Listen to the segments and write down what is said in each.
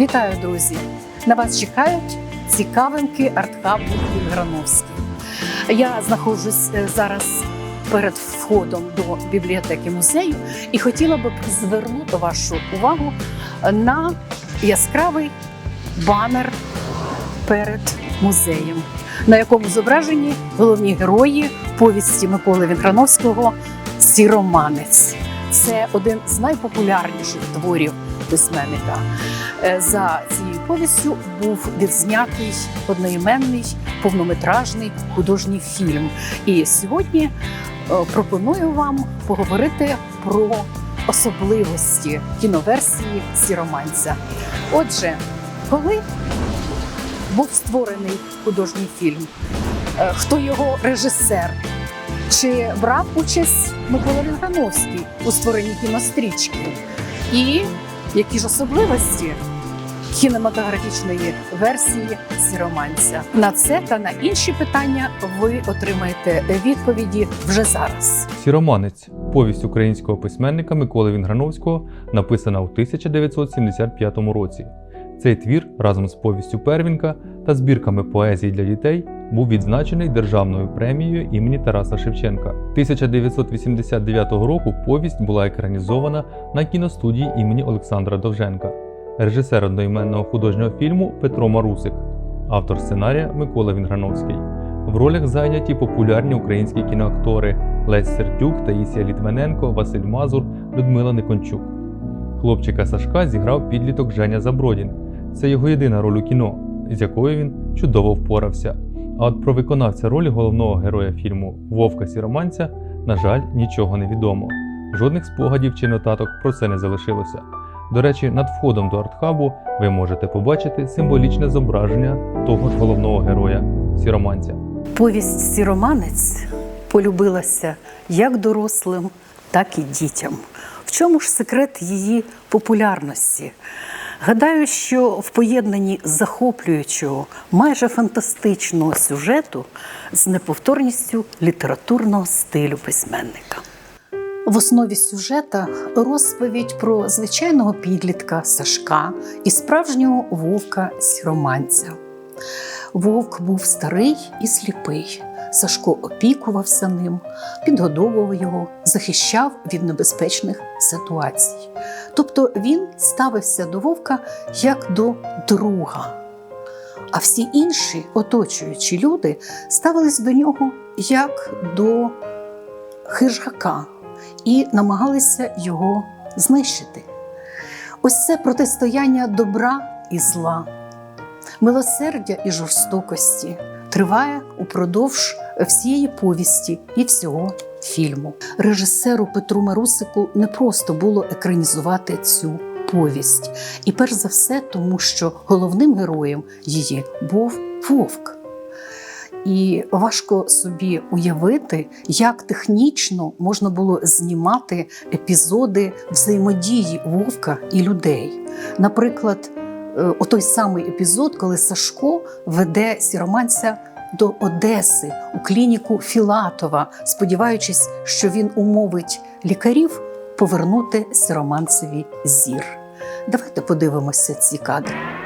Вітаю, друзі! На вас чекають цікавинки артхабу Грановський. Я знаходжусь е, зараз перед входом до бібліотеки музею і хотіла би звернути вашу увагу на яскравий банер перед музеєм, на якому зображені головні герої повісті Миколи Вінграновського Сіроманець. Це один з найпопулярніших творів письменника. Е, За цією повістю був відзнятий одноіменний повнометражний художній фільм. І сьогодні е, пропоную вам поговорити про особливості кіноверсії Сіроманця. Отже, коли був створений художній фільм, Е, хто його режисер? Чи брав участь Микола Вінграновський у створенні кінострічки? І які ж особливості кінематографічної версії Сіроманця? На це та на інші питання ви отримаєте відповіді вже зараз. Сіроманець повість українського письменника Миколи Вінграновського, написана у 1975 році. Цей твір разом з повістю Первінка та збірками поезії для дітей був відзначений державною премією імені Тараса Шевченка. 1989 року повість була екранізована на кіностудії імені Олександра Довженка, режисер одноіменного художнього фільму Петро Марусик, автор сценарія Микола Вінграновський. В ролях зайняті популярні українські кіноактори Лесь Сердюк, Таїсія Літвиненко, Василь Мазур, Людмила Никончук. Хлопчика Сашка зіграв підліток Женя Забродін. Це його єдина роль у кіно, з якою він чудово впорався. А от про виконавця ролі головного героя фільму Вовка Сіроманця, на жаль, нічого не відомо. Жодних спогадів чи нотаток про це не залишилося. До речі, над входом до артхабу ви можете побачити символічне зображення того ж головного героя Сіроманця. Повість Сіроманець полюбилася як дорослим, так і дітям. В чому ж секрет її популярності? Гадаю, що в поєднанні захоплюючого, майже фантастичного сюжету з неповторністю літературного стилю письменника. В основі сюжета розповідь про звичайного підлітка Сашка і справжнього вовка Сіроманця. Вовк був старий і сліпий. Сашко опікувався ним, підгодовував його, захищав від небезпечних ситуацій. Тобто він ставився до вовка як до друга. А всі інші оточуючі люди ставились до нього як до хижака і намагалися його знищити. Ось це протистояння добра і зла, милосердя і жорстокості триває упродовж всієї повісті і всього фільму. Режисеру Петру Марусику не просто було екранізувати цю повість, і перш за все, тому що головним героєм її був вовк. І важко собі уявити, як технічно можна було знімати епізоди взаємодії вовка і людей. Наприклад, е, отой самий епізод, коли Сашко веде сіроманця до Одеси у клініку Філатова, сподіваючись, що він умовить лікарів повернути сіроманцеві зір. Давайте подивимося ці кадри.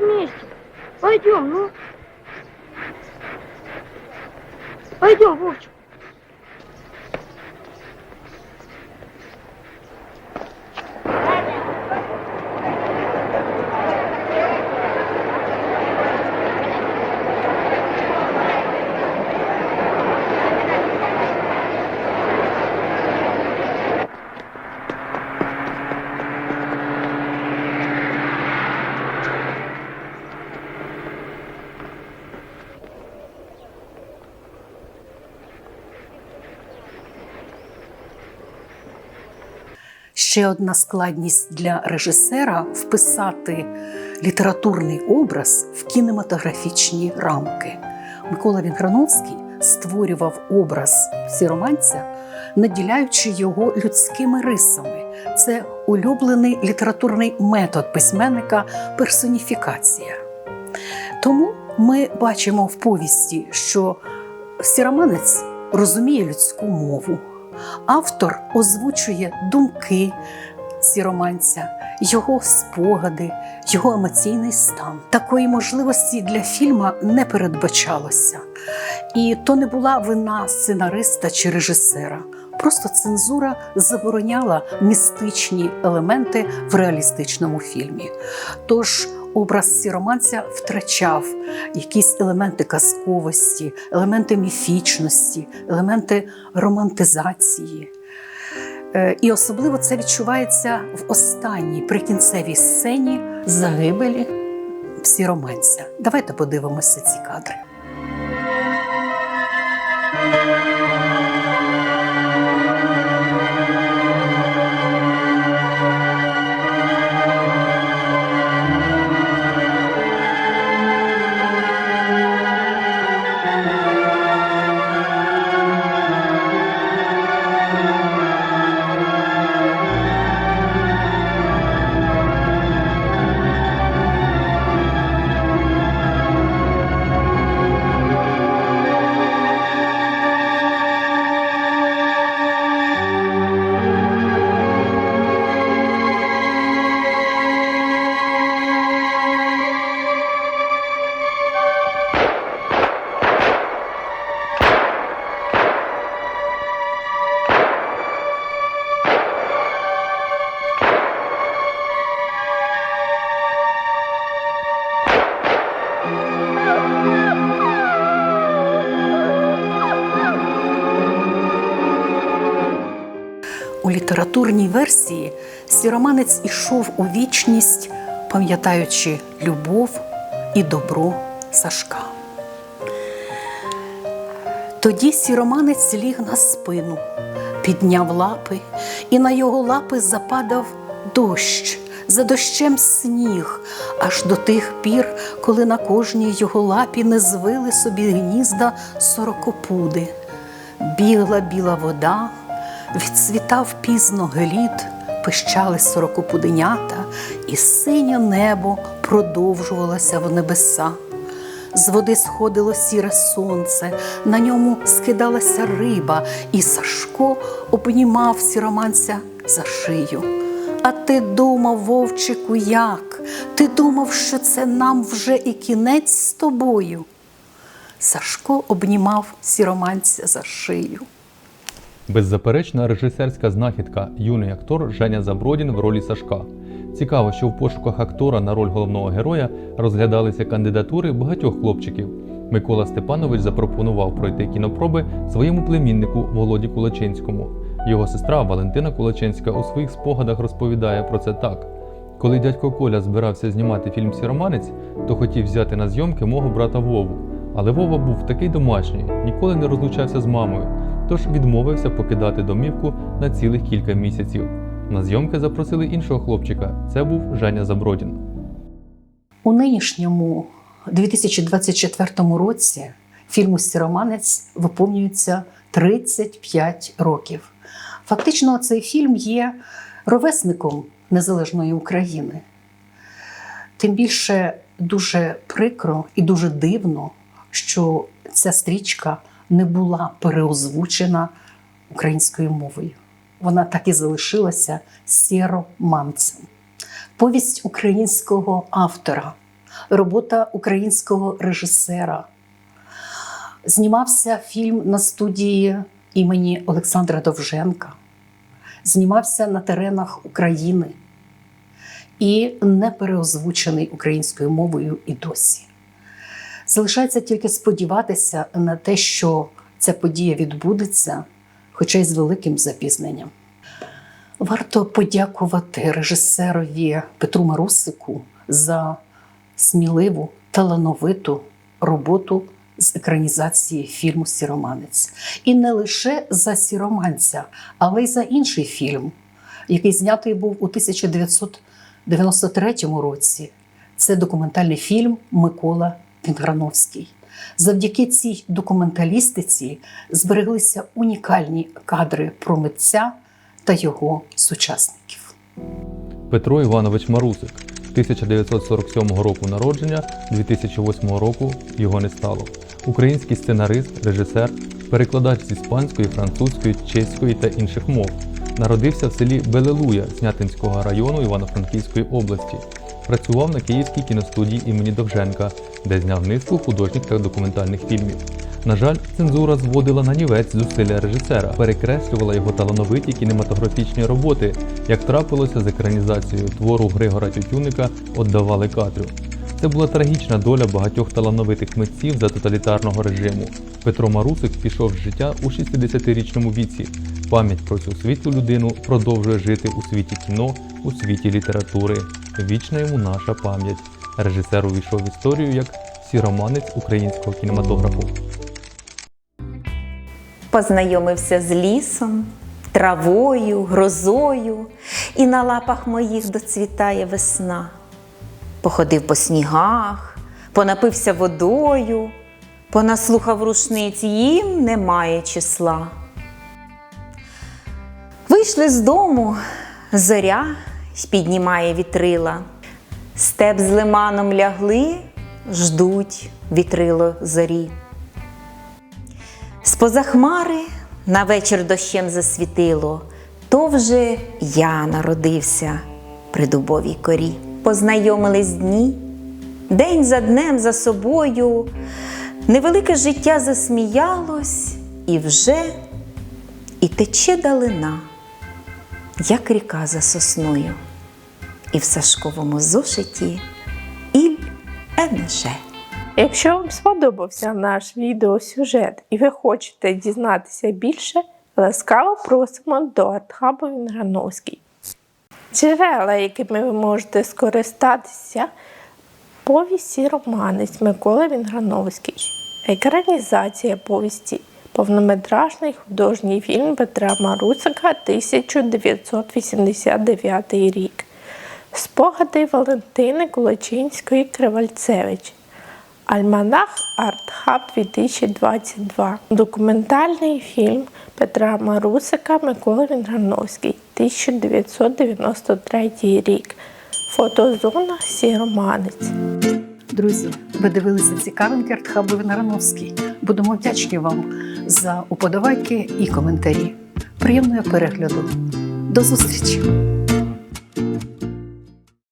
Вместе. Пойдем, ну. Пойдем, Вовчик. Ще одна складність для режисера вписати літературний образ в кінематографічні рамки. Микола Вінграновський створював образ сіроманця, наділяючи його людськими рисами. Це улюблений літературний метод письменника персоніфікація. Тому ми бачимо в повісті, що сіроманець розуміє людську мову. Автор озвучує думки сіроманця, його спогади, його емоційний стан. Такої можливості для фільму не передбачалося. І то не була вина сценариста чи режисера. Просто цензура забороняла містичні елементи в реалістичному фільмі. Тож образ сіроманця втрачав якісь елементи казковості, елементи міфічності, елементи романтизації. Е, І особливо це відчувається в останній прикінцевій сцені загибелі сіроманця. Давайте подивимося ці кадри. Літературній версії сіроманець ішов у вічність, пам'ятаючи любов і добро Сашка. Тоді сіроманець ліг на спину, підняв лапи, і на його лапи западав дощ, за дощем сніг, аж до тих пір, коли на кожній його лапі не звили собі гнізда сорокопуди. Бігла біла вода, відцвітав пізно глід, пищали сорокопуденята, і синє небо продовжувалося в небеса. З води сходило сіре сонце, на ньому скидалася риба, і Сашко обнімав сіроманця за шию. А ти думав, вовчику, як? Ти думав, що це нам вже і кінець з тобою? Сашко обнімав сіроманця за шию. Беззаперечна режисерська знахідка юний актор Женя Забродін в ролі Сашка. Цікаво, що в пошуках актора на роль головного героя розглядалися кандидатури багатьох хлопчиків. Микола Степанович запропонував пройти кінопроби своєму племіннику Володі Кулачинському. Його сестра Валентина Кулачинська у своїх спогадах розповідає про це так: коли дядько Коля збирався знімати фільм Сіроманець, то хотів взяти на зйомки мого брата Вову. Але Вова був такий домашній, ніколи не розлучався з мамою, тож відмовився покидати домівку на цілих кілька місяців. На зйомки запросили іншого хлопчика. Це був Женя Забродін. У нинішньому 2024 році фільму Сіроманець виповнюється 35 років. Фактично, цей фільм є ровесником незалежної України. Тим більше дуже прикро і дуже дивно, що ця стрічка не була переозвучена українською мовою. вона так і залишилася сіроманцем. Повість українського автора, робота українського режисера. Знімався фільм на студії імені Олександра Довженка, знімався на теренах України і не переозвучений українською мовою і досі. Залишається тільки сподіватися на те, що ця подія відбудеться, хоча й з великим запізненням. Варто подякувати режисерові Петру Марусику за сміливу, талановиту роботу з екранізації фільму Сіроманець. І не лише за сіроманця, але й за інший фільм, який знятий був у 1993 році. Це документальний фільм Микола Вінграновський. Завдяки цій документалістиці збереглися унікальні кадри про митця та його сучасників. Петро Іванович Марусик 1947 року народження, 2008 року його не стало. Український сценарист, режисер, перекладач з іспанської, французької, чеської та інших мов. Народився в селі Белелуя Снятинського району Івано-Франківської області. Працював на Київській кіностудії імені Довженка, де зняв низку художніх та документальних фільмів. На жаль, цензура зводила на нівець зусилля режисера, перекреслювала його талановиті кінематографічні роботи, як трапилося з екранізацією твору Григора Тютюника «Отдавали Катрю». Це була трагічна доля багатьох талановитих митців за тоталітарного режиму. Петро Марусик пішов з життя у 60-річному віці. Пам'ять про цю світлу людину продовжує жити у світі кіно, у світі літератури. Вічна йому наша пам'ять. Режисер увійшов в історію як сіроманець українського кінематографу. Познайомився з лісом, травою, грозою, і на лапах моїх доцвітає весна. Походив по снігах, понапився водою, понаслухав рушниць, їм немає числа. Вийшли з дому, зоря піднімає вітрила. Степ з лиманом лягли, ждуть вітрило зорі. З-поза хмари на вечір дощем засвітило, то вже я народився при дубовій корі. Познайомились дні, день за днем за собою, невелике життя засміялось, і вже і тече далина, як ріка за сосною, і в Сашковому зошиті іль енеше. Якщо вам сподобався наш відеосюжет і ви хочете дізнатися більше, ласкаво просимо до Артхабу Вінграновський. Джерела, якими ви можете скористатися, повісті романець Микола Вінграновський, екранізація повісті, повнометражний художній фільм Петра Марусика 1989 рік. Спогади Валентини Кулачинської Кривальцевич. Альманах Артхаб 2022. Документальний фільм Петра Марусика Микола Вінграновський 1993 рік. Фотозона Сіроманець. Друзі, ви дивилися цікавинки Артхабу Вінарановський. Будемо вдячні вам за уподобайки і коментарі. Приємного перегляду. До зустрічі!